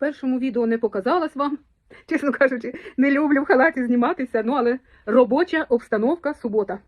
першому відео не показалась вам. Чесно кажучи, не люблю в халаті зніматися, ну але робоча обстановка субота.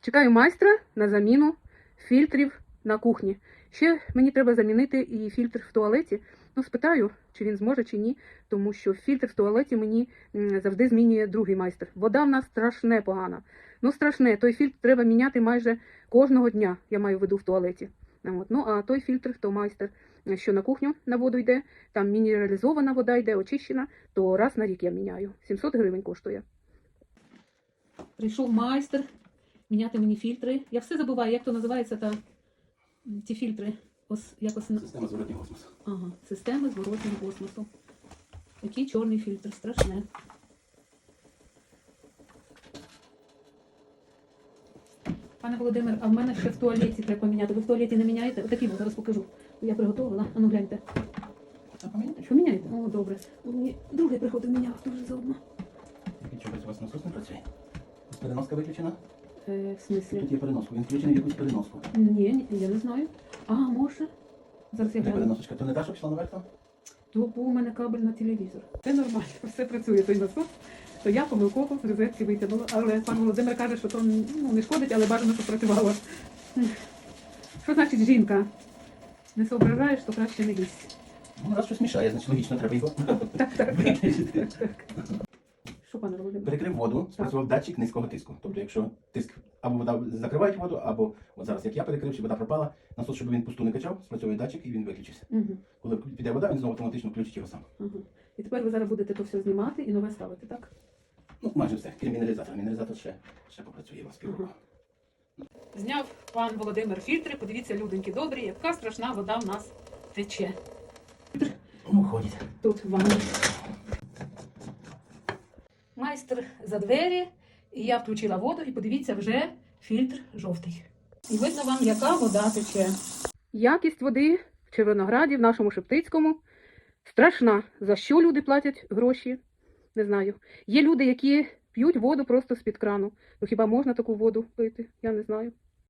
Чекаю майстра на заміну фільтрів на кухні. Ще мені треба замінити і фільтр в туалеті. Ну, спитаю, чи він зможе, чи ні, тому що фільтр в туалеті мені завжди змінює другий майстер. Вода в нас страшне погана. Ну, страшне, той фільтр треба міняти майже кожного дня, я маю в виду в туалеті. От. Ну, а той фільтр, то майстер, що на кухню на воду йде, там мінералізована вода йде, очищена, то раз на рік я міняю. 700 гривень коштує. Прийшов майстер міняти мені фільтри. Я все забуваю, як то називається та ті фільтри. Ось якось Система зворотнього космосу. Ага, системи зворотнього космосу. Такий чорний фільтр, страшне. Пане Володимир, а в мене ще в туалеті треба поміняти. Ви в туалеті не міняєте? Отакий от зараз покажу. Я приготувала. А ну гляньте. А пам'ятаєте? Що міняєте? О, добре. Мені другий приходив міняв теж заодно. Який чогось у вас насос не працює? Переноска виключена? Е, в смислі? Тут є переноску. Він включений в якусь переноску. Ні, ні, я не знаю. А, може. Зараз я Де гляну. переносочка? То не та, що пішла наверх там? То був у мене кабель на телевізор. Це нормально, все працює той насос. То я помилково з розетки витягнула. Але пан Володимир каже, що то ну, не шкодить, але бажано, щоб працювало. Що значить жінка? Не соображаєш, то краще не лізь. Ну, раз щось мішає, значить логічно треба його Так, так. так, так. Що, пане Володимир? Перекрив воду, спрацював датчик низького тиску. Тобто, якщо тиск або вода закриває воду, або от зараз, як я перекрив, чи вода пропала, насос, щоб він пусту не качав, спрацьовує датчик і він виключився. Угу, Коли піде вода, він знову автоматично включить його сам. угу. І тепер ви зараз будете то все знімати і нове ставити, так? Ну, майже все, крім мінералізатора. Мінералізатор ще, ще попрацює у вас півроку. Зняв пан Володимир фільтри. Подивіться, люденьки добрі, яка страшна вода в нас тече. Ну, ходить. Тут в ванні. Майстер за двері, і я включила воду, і подивіться, вже фільтр жовтий. І видно вам, яка вода тече. Якість води в Червонограді, в нашому Шептицькому, страшна. За що люди платять гроші? Не знаю. Є люди, які п'ють воду просто з-під крану. Ну хіба можна таку воду пити? Я не знаю.